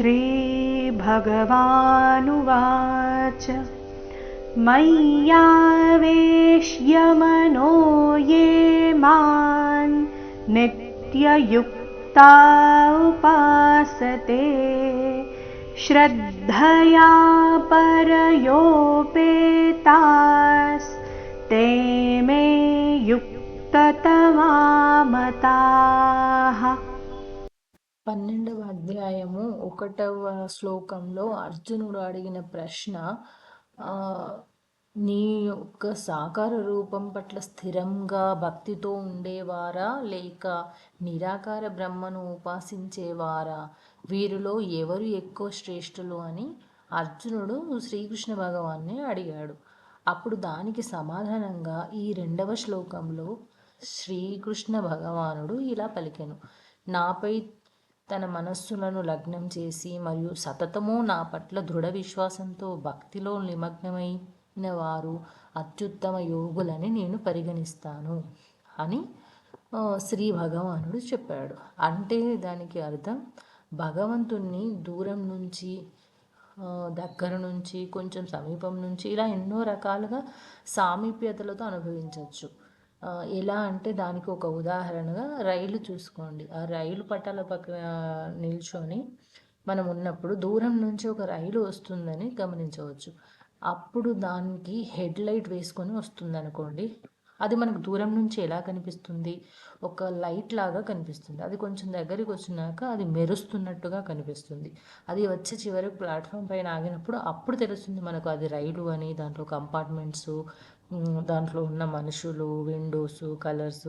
श्रीभगवानुवाच। मय्यावेश्य मनो ये मान् नित्ययुक्ता उपासते। श्रद्धया परयोपेतास्ते मे युक्ततमामताः పన్నెండవ అధ్యాయము ఒకటవ శ్లోకంలో అర్జునుడు అడిగిన ప్రశ్న నీ యొక్క సాకార రూపం పట్ల స్థిరంగా భక్తితో ఉండేవారా? లేక నిరాకార బ్రహ్మను ఉపాసించేవారా? వీరిలో ఎవరు ఎక్కువ శ్రేష్ఠులు అని అర్జునుడు శ్రీకృష్ణ భగవాన్ని అడిగాడు. అప్పుడు దానికి సమాధానంగా ఈ రెండవ శ్లోకంలో శ్రీకృష్ణ భగవానుడు ఇలా పలికెను. నాపై తన మనస్సులను లగ్నం చేసి మరియు సతతము నా పట్ల దృఢ విశ్వాసంతో భక్తిలో నిమగ్నమైన వారు అత్యుత్తమ యోగులని నేను పరిగణిస్తాను అని శ్రీ భగవానుడు చెప్పాడు. అంటే దానికి అర్థం భగవంతుణ్ణి దూరం నుంచి దగ్గర నుంచి కొంచెం సమీపం నుంచి ఇలా ఎన్నో రకాలుగా సామీప్యతలతో అనుభవించవచ్చు. ఎలా అంటే దానికి ఒక ఉదాహరణగా రైలు చూసుకోండి. ఆ రైలు పట్టాల పక్కన నిల్చొని మనం ఉన్నప్పుడు దూరం నుంచి ఒక రైలు వస్తుందని గమనించవచ్చు. అప్పుడు దానికి హెడ్ లైట్ వేసుకొని వస్తుంది అనుకోండి అది మనకు దూరం నుంచి ఎలా కనిపిస్తుంది? ఒక లైట్ లాగా కనిపిస్తుంది. అది కొంచెం దగ్గరికి వచ్చినాక అది మెరుస్తున్నట్టుగా కనిపిస్తుంది. అది వచ్చి చివరికి ప్లాట్ఫామ్ పైన ఆగినప్పుడు అప్పుడు తెలుస్తుంది మనకు అది రైలు అని దాంట్లో కంపార్ట్మెంట్స్ దాంట్లో ఉన్న మనుషులు విండోస్ కలర్స్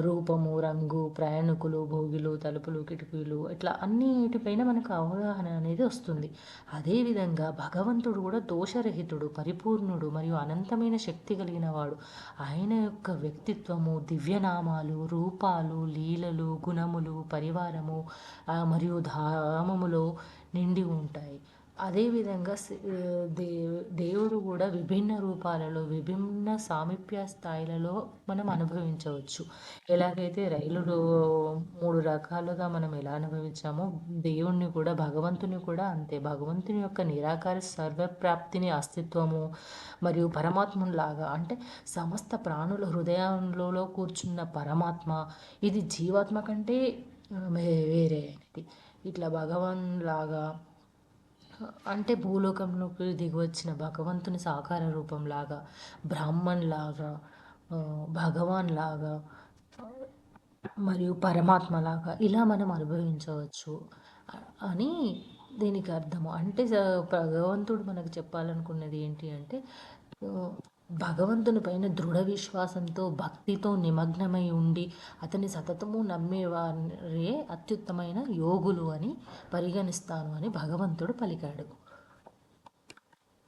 రూపము రంగు ప్రయాణికులు భోగిలు తలుపులు కిటికీలు ఇట్లా అన్నిటిపైన మనకు అవగాహన అనేది వస్తుంది. అదేవిధంగా భగవంతుడు కూడా దోషరహితుడు పరిపూర్ణుడు మరియు అనంతమైన శక్తి కలిగిన వాడు. ఆయన యొక్క వ్యక్తిత్వము దివ్యనామాలు రూపాలు లీలలు గుణములు పరివారము మరియు ధామములో నిండి ఉంటాయి. అదేవిధంగా దే దేవుడు కూడా విభిన్న రూపాలలో విభిన్న సామీప్య స్థాయిలలో మనం అనుభవించవచ్చు. ఎలాగైతే రైలులో మూడు రకాలుగా మనం ఎలా అనుభవించామో దేవుణ్ణి కూడా భగవంతుని కూడా అంతే. భగవంతుని యొక్క నిరాకార సర్వప్రాప్తిని అస్తిత్వము మరియు పరమాత్మలాగా అంటే సమస్త ప్రాణుల హృదయంలో కూర్చున్న పరమాత్మ ఇది జీవాత్మ కంటే వేరే అనేది ఇట్లా భగవాన్ లాగా అంటే భూలోకంలోకి దిగివచ్చిన భగవంతుని సాకార రూపంలాగా బ్రాహ్మణ్ లాగా భగవాన్ లాగా మరియు పరమాత్మ లాగా ఇలా మనం అనుభవించవచ్చు అని దీనికి అర్థము. అంటే భగవంతుడు మనకు చెప్పాలనుకున్నది ఏంటి అంటే భగవంతుని పైన దృఢ విశ్వాసంతో భక్తితో నిమగ్నమై ఉండి అతని సతతము నమ్మేవారే అత్యుత్తమైన యోగులు అని పరిగణిస్తాను అని భగవంతుడు పలికాడు.